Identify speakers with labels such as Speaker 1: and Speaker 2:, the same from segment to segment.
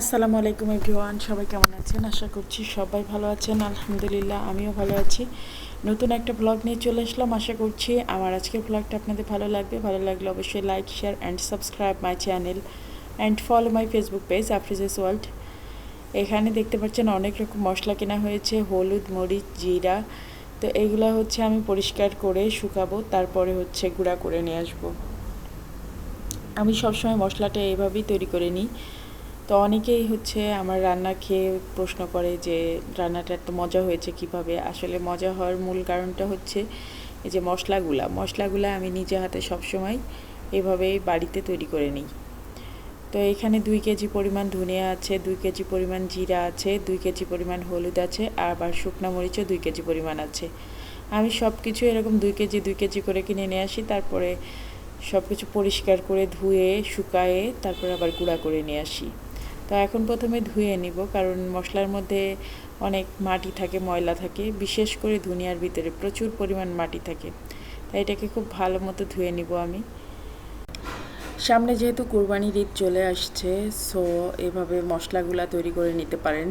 Speaker 1: আসসালামু আলাইকুম এভরিওয়ান, সবাই কেমন আছেন? আশা করছি সবাই ভালো আছেন। আলহামদুলিল্লাহ, আমিও ভালো আছি। নতুন একটা ব্লগ নিয়ে চলে আসলাম। আশা করছি আমার আজকের ব্লগটা আপনাদের ভালো লাগবে। ভালো লাগলে অবশ্যই like share and subscribe my channel and follow my Facebook page আফ্রিজেস world এখানে দেখতে পাচ্ছেন অনেক রকম মশলা কেনা হয়েছে। হলুদ, মরিচ, জিরা। তো এগুলো হচ্ছে আমি পরিষ্কার করে শুকাবো, তারপরে হচ্ছে গুঁড়া করে নিয়ে আসব। আমি সবসময় মশলাটা এইভাবেই তৈরি করে নিই। তো অনেকেই হচ্ছে আমার রান্না খেয়ে প্রশ্ন করে যে, রান্নাটা এত মজা হয়েছে কীভাবে? আসলে মজা হওয়ার মূল কারণটা হচ্ছে এই যে মশলাগুলা। মশলাগুলা আমি নিজে হাতে সবসময় এভাবেই বাড়িতে তৈরি করে নিই। তো এখানে দুই কেজি পরিমাণ ধনিয়া আছে, দুই কেজি পরিমাণ জিরা আছে, দুই কেজি পরিমাণ হলুদ আছে, আবার শুকনো মরিচও দুই কেজি পরিমাণ আছে। আমি সব কিছু এরকম দুই কেজি দুই কেজি করে কিনে নিয়ে আসি, তারপরে সব কিছু পরিষ্কার করে ধুয়ে, শুকায়ে, তারপর আবার গুঁড়া করে নিয়ে আসি। তো এখন প্রথমে ধুয়ে নিব, কারণ মশলার মধ্যে অনেক মাটি থাকে, ময়লা থাকে। বিশেষ করে ধনিয়ার ভিতরে প্রচুর পরিমাণ মাটি থাকে। তাই এটাকে খুব ভালো মতো ধুয়ে নিব আমি। সামনে যেহেতু কোরবানির ঈদ চলে আসছে, সো এভাবে মশলাগুলা তৈরি করে নিতে পারেন।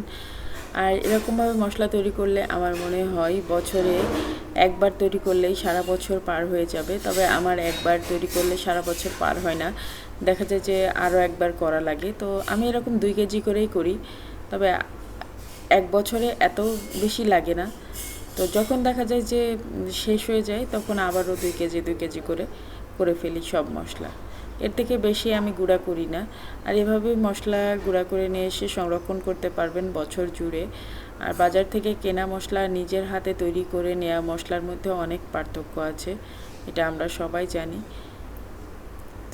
Speaker 1: আর এরকমভাবে মশলা তৈরি করলে আমার মনে হয় বছরে একবার তৈরি করলেই সারা বছর পার হয়ে যাবে, তবে আমার একবার তৈরি করলে সারা বছর পার হয় না। দেখা যায় যে আরও একবার করা লাগে। তো আমি এরকম দুই কেজি করেই করি। তবে এক বছরে এত বেশি লাগে না। তো যখন দেখা যায় যে শেষ হয়ে যায়, তখন আবারও দুই কেজি দুই কেজি করে করে ফেলি সব মশলা। এর থেকে বেশি আমি গুঁড়া করি না। আর এভাবে মশলা গুঁড়া করে নিয়ে এসে সংরক্ষণ করতে পারবেন বছর জুড়ে। আর বাজার থেকে কেনা মশলা নিজের হাতে তৈরি করে নেওয়া মশলার মধ্যে অনেক পার্থক্য আছে। এটা আমরা সবাই জানি।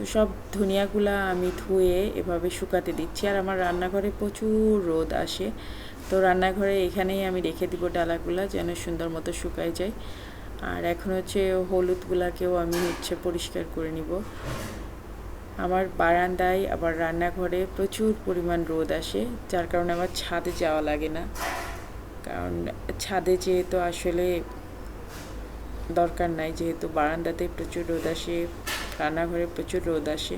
Speaker 1: তো সব ধনিয়াগুলা আমি ধুয়ে এভাবে শুকাতে দিচ্ছি। আর আমার রান্নাঘরে প্রচুর রোদ আসে। তো রান্নাঘরে এখানেই আমি রেখে দিব ডালাগুলা যেন সুন্দর মতো শুকায় যায়। আর এখন হচ্ছে হলুদগুলাকেও আমি হচ্ছে পরিষ্কার করে নিব। আমার বারান্দায় আবার রান্নাঘরে প্রচুর পরিমাণ রোদ আসে, যার কারণে আমার ছাদে যাওয়া লাগে না। কারণ ছাদে যেহেতু আসলে দরকার নাই, যেহেতু বারান্দাতে প্রচুর রোদ আসে রান্নাঘরে প্রচুর রোদ আসে।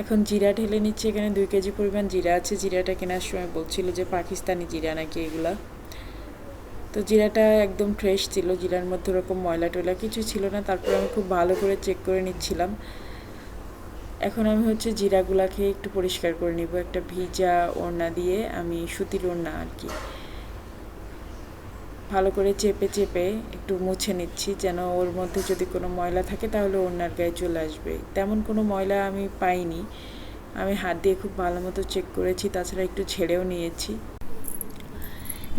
Speaker 1: এখন জিরা ঢেলে নিচ্ছে, এখানে দুই কেজি পরিমাণ জিরা আছে। জিরাটা কেনার সময় বলছিল যে পাকিস্তানি জিরা নাকি এগুলা। তো জিরাটা একদম ফ্রেশ ছিল, জিরার মধ্যে ওরকম ময়লা টয়লা কিছু ছিল না। তারপর আমি খুব ভালো করে চেক করে নিচ্ছিলাম। এখন আমি হচ্ছে জিরাগুলাকে একটু পরিষ্কার করে নিব। একটা ভিজা ওড়না দিয়ে আমি সুতির ওড়না আর কি। ভালো করে চেপে চেপে একটু মুছে নিচ্ছি যেন ওর মধ্যে যদি কোনো ময়লা থাকে তাহলে ওড়নার গায়ে চলে আসবে। তেমন কোনো ময়লা আমি পাইনি। আমি হাত দিয়ে খুব ভালো মতো চেক করেছি, তাছাড়া একটু ছেড়েও নিয়েছি।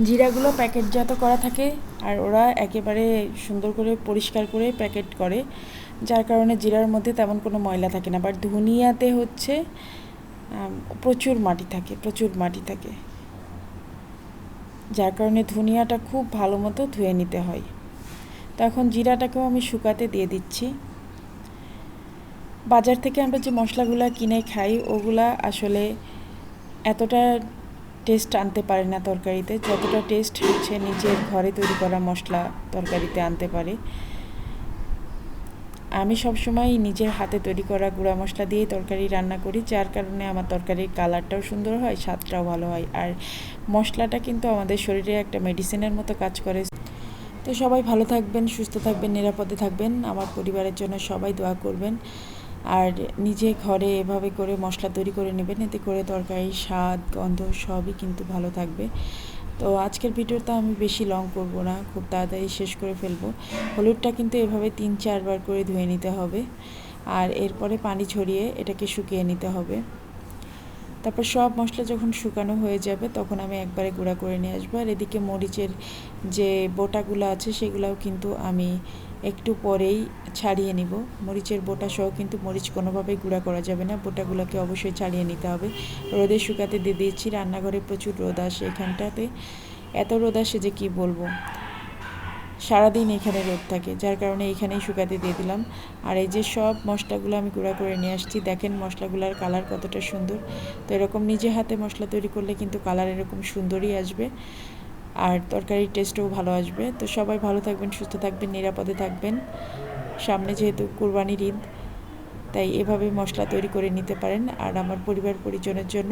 Speaker 1: জিরাগুলো প্যাকেটজাত করা থাকে আর ওরা একেবারে সুন্দর করে পরিষ্কার করে প্যাকেট করে, যার কারণে জিরার মধ্যে তেমন কোনো ময়লা থাকে না। বাট ধনিয়াতে হচ্ছে প্রচুর মাটি থাকে, প্রচুর মাটি থাকে। যার কারণে ধনিয়াটা খুব ভালো মতো ধুয়ে নিতে হয়। তো এখন জিরাটাকেও আমি শুকাতে দিয়ে দিচ্ছি। বাজার থেকে আমরা যে মশলাগুলো কিনে খাই, ওগুলা আসলে এতটা টেস্ট আনতে পারে না তরকারিতে। যতটা টেস্ট হচ্ছে নিজের ঘরে তৈরি করা মশলা তরকারিতে আনতে পারে। আমি সবসময় নিজের হাতে তৈরি করা গুঁড়া মশলা দিয়েই তরকারি রান্না করি, যার কারণে আমার তরকারির কালারটাও সুন্দর হয়, স্বাদটাও ভালো হয়। আর মশলাটা কিন্তু আমাদের শরীরে একটা মেডিসিনের মতো কাজ করে। তো সবাই ভালো থাকবেন, সুস্থ থাকবেন, নিরাপদে থাকবেন। আমার পরিবারের জন্য সবাই দোয়া করবেন। আর নিজে ঘরে এভাবে করে মশলা তৈরি করে নেবেন, এতে করে তরকারি, স্বাদ, গন্ধ সবই কিন্তু ভালো থাকবে। তো আজকের ভিডিওটা আমি বেশি লং করব না, খুব তাড়াতাড়ি শেষ করে ফেলব। হলুদটা কিন্তু এভাবে তিন চারবার করে ধুয়ে নিতে হবে। আর এরপরে পানি ছড়িয়ে এটাকে শুকিয়ে নিতে হবে। তারপর সব মশলা যখন শুকানো হয়ে যাবে, তখন আমি একবারে গুঁড়া করে নিয়ে আসব। আর এদিকে মরিচের যে বোটাগুলো আছে, সেগুলোও কিন্তু আমি একটু পরেই ছাড়িয়ে নিব। মরিচের বোটা সহ কিন্তু মরিচ কোনোভাবেই গুঁড়া করা যাবে না। বোটাগুলোকে অবশ্যই ছাড়িয়ে নিতে হবে। রোদে শুকাতে দিয়ে দিয়েছি। রান্নাঘরে প্রচুর রোদ আসে এখানটাতে। এত রোদ আসে যে কি বলব? সারাদিন এখানে রোদ থাকে, যার কারণে এখানেই শুকাতে দিয়ে দিলাম। আর এই যে সব মশলাগুলো আমি গুঁড়া করে নিয়ে আসছি, দেখেন মশলাগুলোর কালার কতটা সুন্দর। তো এরকম নিজে হাতে মশলা তৈরি করলে কিন্তু কালার এরকম সুন্দরই আসবে। আর তরকারির টেস্টও ভালো আসবে। তো সবাই ভালো থাকবেন, সুস্থ থাকবেন, নিরাপদে থাকবেন। সামনে যেহেতু কোরবানির ঈদ, তাই এভাবে মশলা তৈরি করে নিতে পারেন। আর আমার পরিবার পরিজনের জন্য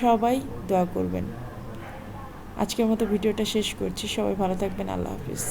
Speaker 1: সবাই দোয়া করবেন। আজকের মতো ভিডিওটা শেষ করছি। সবাই ভালো থাকবেন। আল্লাহ হাফিজ।